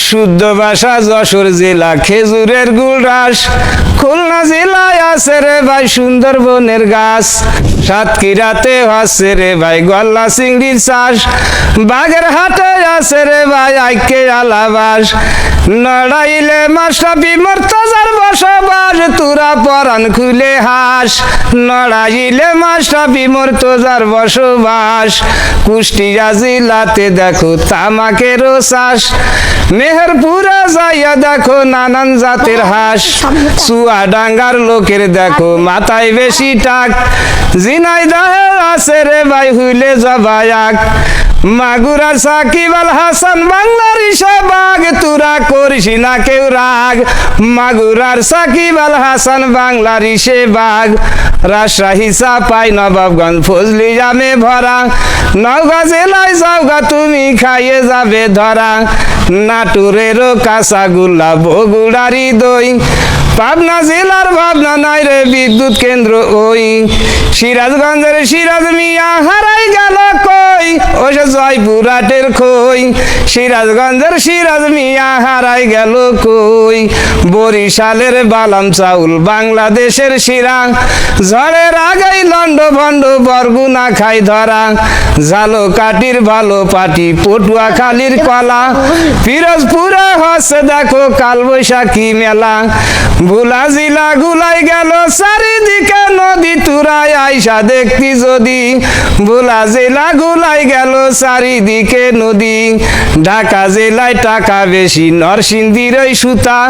শুদ্ধ বাসা যশোর জেলা খেজুরের গুড়াস খুলনা জেলায় আছে রে ভাই সুন্দরবনের গাছ। সাতক্ষীরাতে আছে রে ভাই গল্লা চিংড়ির চাষ। বাগের হাটে আছে রে ভাই আইকে আলাবাস। নড়াইলে মাস্টাপি মর্তাজার বসবাস, তুরা পরান খুলে হাস। নড়াইলে মাস্টাপি মর্তজার বসবাস। কুষ্টিয়া জেলাতে দেখো তামাকের চাষ। মেহেরপুরে যাইয়া দেখো নানান জাতের হাঁস। চুয়াডাঙ্গার লোকের দেখো, মাথায় বেশি টাক। জিনাই দাহে আছে রে ভাই, হইলে জবায়াক মাগুরার সাকিব আল হাসান, বাংলার ইসাবাগ তুরা করিস না কেউ রাগ। মাগুরার সাকিব আল হাসান, বাংলার বাগ রাজশাহী চাপাই, নবাবগঞ্জ ফজলি জামে ভরা। নওগাঁ জেলায় যাওগা, তুমি খাইয়ে যাবে ধরা। নাটুরেরও কাঁচাগুল্লা বগুড়ারি দই। পাবনা জেলার ভাবনা নাই রে বিদ্যুৎ কেন্দ্র ওই। সিরাজগঞ্জের সিরাজ মিয়া হারাই গেল কই? ওই সে জয়পুরাটের খই। সিরাজগঞ্জের সিরাজ মিয়া হারাই গেল কই? বরিশালের বালাম চাউল, বাংলাদেশের শিরা। ঝড়ের আগেই লন্ড ভণ্ড বরগুনা খাই ধরা। ঝালো কাটির ভালো পাটি পটুয়া খালির কলা। পিরোজপুরে হচ্ছে দেখো কালবৈশাখী মেলা। ভুলা জিলা গুলাই গেল, চারিদিকে নদী তুরাই আইসা দেখতি যদি। ভুলা জেলা গুলাই গেল, চারিদিকে নদী। ঢাকা জেলায় টাকা বেশি, নরসিংদীর সুতা।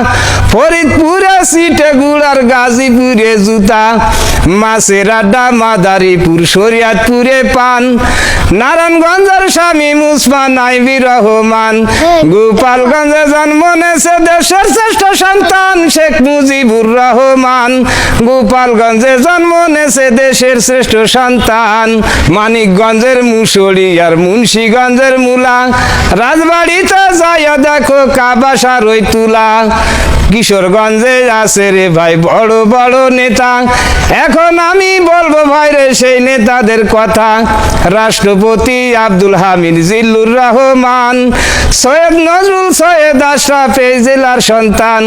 ফরিদপুরে সিটে গুড়ার গাজীপুরে জুতা। মাছের আড্ডা মাদারীপুর শরিয়াতপুরে পান। নারায়ণগঞ্জের স্বামী মুসমান আইবি রহমান গোপালগঞ্জে জন্ম নেছে দেশের শ্রেষ্ঠ সন্তান শেখ মুজিবুর রহমান। গোপালগঞ্জে জন্ম নেছে দেশের শ্রেষ্ঠ সন্তান। মানিকগঞ্জের মুসড়ি আর মুন্সীগঞ্জের মুলা। রাজবাড়িতে যাইয়া দেখো কাবাসার ওই তুলা। কিশোরগঞ্জে আছে রে ভাই, বড় বড় নেতা। এখন আমি বলব ভাই রে, সেই নেতাদের কথা। রাষ্ট্রপতি আব্দুল হামিদ জিল্লুর রহমান, সৈয়দ নজরুল সৈয়দ আশরাফ এই জেলার সন্তান।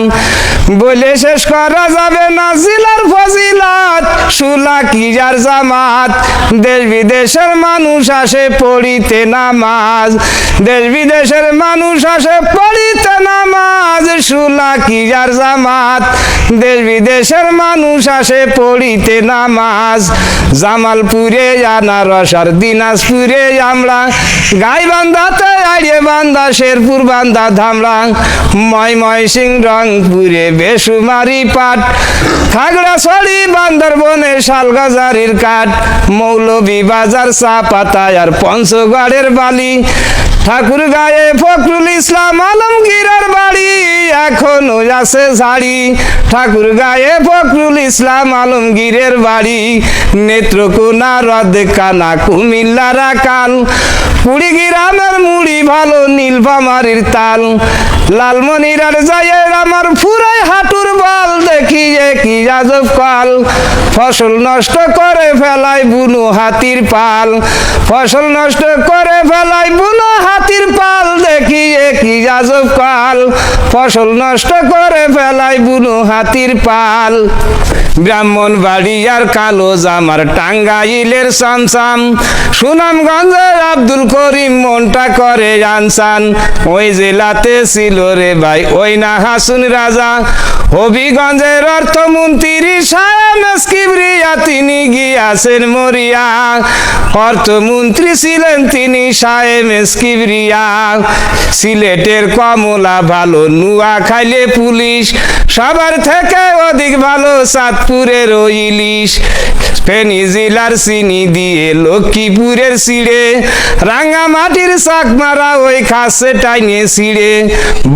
বলে শেষ করা যাবে না জেলার ফজিলাত। সুলা কিজার জামাত? দেশ বিদেশের মানুষ আসে পড়িতে নামাজ। দেশ বিদেশের মানুষ আসে পড়িতে নামাজ। সুলা কিজার জামাত? দেশ বিদেশের মানুষ আসে পড়িতে নামাজ। জামালপুরে আনারস আর দিনাজপুরে আমরা গাই বান্ধাতে আড়িয়ে বান্ধা শেরপুর বান্ধা ধামরা ময় ময় সিং রংপুরে বেসুমারি পাট। খাগড়াছড়ি বান্দরবনে শালগাজারির কাঠ। মৌলভী বাজার চা পাতা আর পঞ্চগড়ের বালি। ঠাকুর গায়ে ফখরুল ইসলাম আলমগীরের বাড়ি এখনও আছে ঝাড়ি। ঠাকুর গায়ে ফখরুল ইসলাম আলমগীরের বাড়ি। নেত্রকোনা হ্রদ কানা কুমিল্লারা কাল পুরী গ্রামের মুড়ি ভালো, নীলফামারির তাল। লালমনিরার জায়ের আমার যে কি আজব কাল? ফসল নষ্ট করে ফেলাই বুনো হাতির পাল। ফসল নষ্ট করে ফেলাই বুনো হাতির পাল। দেখি এ কি আজব কাল? ফসল নষ্ট করে ফেলাই বুনো হাতির পাল। ব্রাহ্মণ বাড়ি আর কালো জামার টাঙ্গাইলের সামসাম সুনামগঞ্জের আব্দুল করিম মনটা করে আনসান। ওই জেলাতে ছিল রে ভাই, ওই না হাসুন রাজা। হবিগঞ্জের অর্থমন্ত্রী সায়াম কিবরিয়া তিনি গিয়াছেন মরিয়া। অর্থমন্ত্রী ছিলেন তিনি সায়েম কিবরিয়া সিলেটের কমলা ভালো নুয়া খাইলে পুলিশ। সবার থেকে অধিক ভালো চাঁদপুরের ইলিশ। জেলার দিয়ে লক্ষ্মীপুরের ওই খাসে টাইনে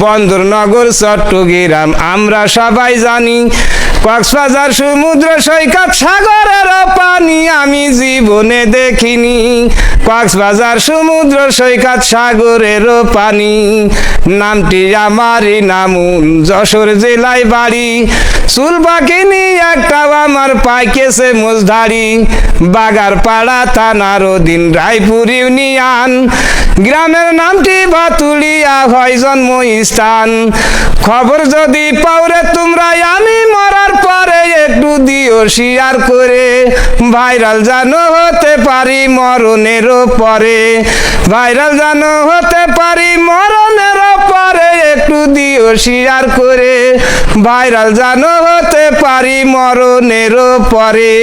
বন্দরনগর, চট্টগ্রাম, আমরা সবাই জানি, কক্সবাজার সমুদ্র সৈকত সাগরের পানি আমি জীবনে দেখিনি। কক্সবাজার সমুদ্র সৈকত সাগরের পানি, নামটি আমারই নাম মামুন যশোর জেলায় বাড়ি। চুল পাখিনি একটাও আমার পাইকেছে মোজধারি বাগার পাড়া থানার অধীন রায়পুর ইউনিয়ন। গ্রামের নামটি বাতুলিয়া হয় জন্ম স্থান। খবর যদি পাওরে তোমরা, আমি মরার পরে একটু দিও শেয়ার করে। ভাইরাল জানো হতে পারি মরণেরও পরে। ভাইরাল জানো হতে পারি শেয়ার করে ভাইরাল জানো হতে পারি মরণেরও পরে।